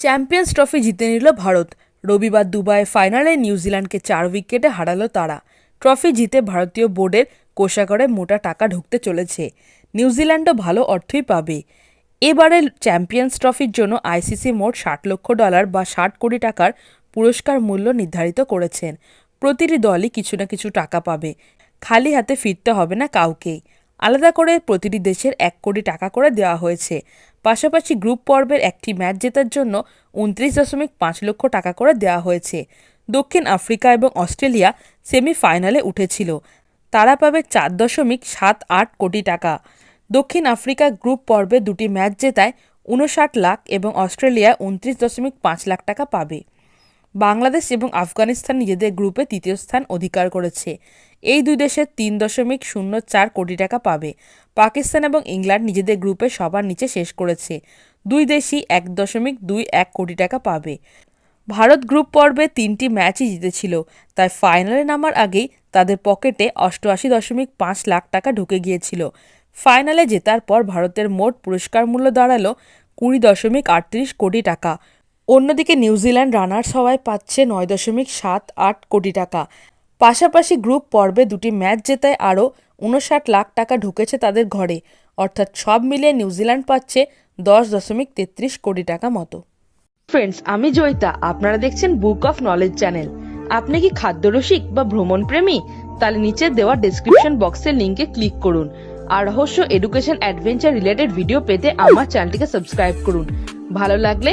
Champions trophy জিতে নিল ভারত। রবিবার দুবাইয়ে ফাইনালে নিউজিল্যান্ডকে চার উইকেটে হারালো তারা। ট্রফি জিতে ভারতীয় বোর্ডের কোষাগরে মোটা টাকা ঢুকতে চলেছে। নিউজিল্যান্ডও ভালো অর্থই পাবে। এবারে চ্যাম্পিয়ন্স ট্রফির জন্য আইসিসি মোট ষাট লক্ষ ডলার বা ষাট কোটি টাকার পুরস্কার মূল্য নির্ধারিত করেছেন। প্রতিটি দলই কিছু না কিছু টাকা পাবে। খালি হাতে ফিরতে হবে না কাউকেই। আলাদা করে প্রতিটি দেশের এক কোটি টাকা করে দেওয়া হয়েছে। পাশাপাশি গ্রুপ পর্বের একটি ম্যাচ জেতার জন্য উনত্রিশ দশমিক পাঁচ লক্ষ টাকা করে দেওয়া হয়েছে। দক্ষিণ আফ্রিকা এবং অস্ট্রেলিয়া সেমিফাইনালে উঠেছিল। তারা পাবে চার দশমিক সাত আট কোটি টাকা। দক্ষিণ আফ্রিকা গ্রুপ পর্বে দুটি ম্যাচ জেতায় উনষাট লাখ এবং অস্ট্রেলিয়া উনত্রিশ দশমিক পাঁচ লাখ টাকা পাবে। বাংলাদেশ এবং আফগানিস্তান নিজেদের গ্রুপে তৃতীয় স্থান অধিকার করেছে। এই দুই দেশের তিন দশমিক শূন্য চার কোটি টাকা পাবে। পাকিস্তান এবং ইংল্যান্ড নিজেদের গ্রুপে সবার নিচে শেষ করেছে। দুই দেশই এক দশমিক দুই এক কোটি টাকা পাবে। ভারত গ্রুপ পর্বে তিনটি ম্যাচই জিতেছিল। তাই ফাইনালে নামার আগেই তাদের পকেটে অষ্টআশি দশমিক পাঁচ লাখ টাকা ঢুকে গিয়েছিল। ফাইনালে জেতার পর ভারতের মোট পুরস্কার মূল্য দাঁড়াল কুড়ি দশমিক আটত্রিশ কোটি টাকা। অন্যদিকে নিউজিল্যান্ড রানার্স হওয়ায় পাচ্ছে নয় দশমিক সাত আট কোটি টাকা। পাশাপাশি গ্রুপ পর্বে দুটি ম্যাচ জেতায় আরও উনষাট লাখ টাকা ঢুকেছে তাদের ঘরে। অর্থাৎ সব মিলিয়ে নিউজিল্যান্ড পাচ্ছে দশ দশমিক তেত্রিশ কোটি টাকা মতো। ফ্রেন্ডস আমি জয়িতা। আপনারা দেখছেন বুক অফ নলেজ চ্যানেল আপনি কি খাদ্যরসিক বা ভ্রমণ প্রেমী তাহলে নিচে দেওয়া ডেসক্রিপশন বক্সের লিঙ্কে ক্লিক করুন। আর রহস্য এডুকেশন অ্যাডভেঞ্চার রিলেটেড ভিডিও পেতে আমার চ্যানেলটিকে সাবস্ক্রাইব করুন। ভালো লাগলে